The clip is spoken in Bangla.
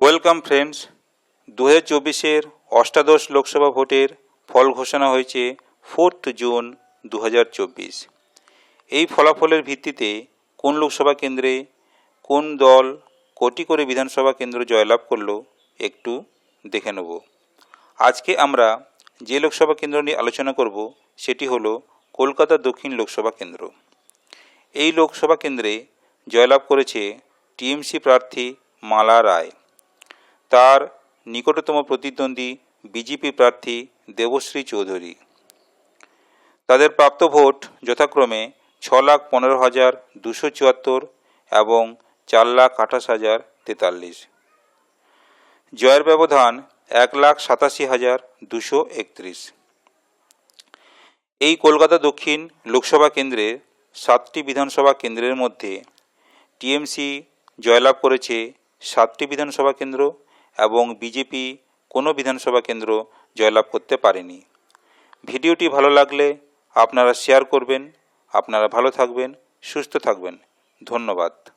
ওয়েলকাম ফ্রেন্ডস দু হাজার চব্বিশের অষ্টাদশ লোকসভা ভোটের ফল ঘোষণা হয়েছে ফোর্থ জুন দু হাজার চব্বিশ। এই ফলাফলের ভিত্তিতে কোন লোকসভা কেন্দ্রে কোন দল কোটি করে বিধানসভা কেন্দ্র জয়লাভ করল একটু দেখে নেব। আজকে আমরা যে লোকসভা কেন্দ্র নিয়ে আলোচনা করব, সেটি হলো কলকাতা দক্ষিণ লোকসভা কেন্দ্র। এই লোকসভা কেন্দ্রে জয়লাভ করেছে টিএমসি প্রার্থী মালা রায়। তার নিকটতম প্রতিদ্বন্দ্বী বিজেপি প্রার্থী দেবশ্রী চৌধুরী। তাদের প্রাপ্ত ভোট যথাক্রমে ছ লাখ পনেরো হাজার দুশো চুয়াত্তর এবং চার লাখ আঠাশ হাজার তেতাল্লিশ। জয়ের ব্যবধান এক লাখ সাতাশি হাজার দুশো একত্রিশ। এই কলকাতা দক্ষিণ লোকসভা কেন্দ্রের সাতটি বিধানসভা কেন্দ্রের মধ্যে টিএমসি জয়লাভ করেছে সাতটি বিধানসভা কেন্দ্র এবং বিজেপি কোনো বিধানসভা কেন্দ্র জয়লাভ করতে পারেনি। ভিডিওটি ভালো লাগলে আপনারা শেয়ার করবেন। আপনারা ভালো থাকবেন, সুস্থ থাকবেন। ধন্যবাদ।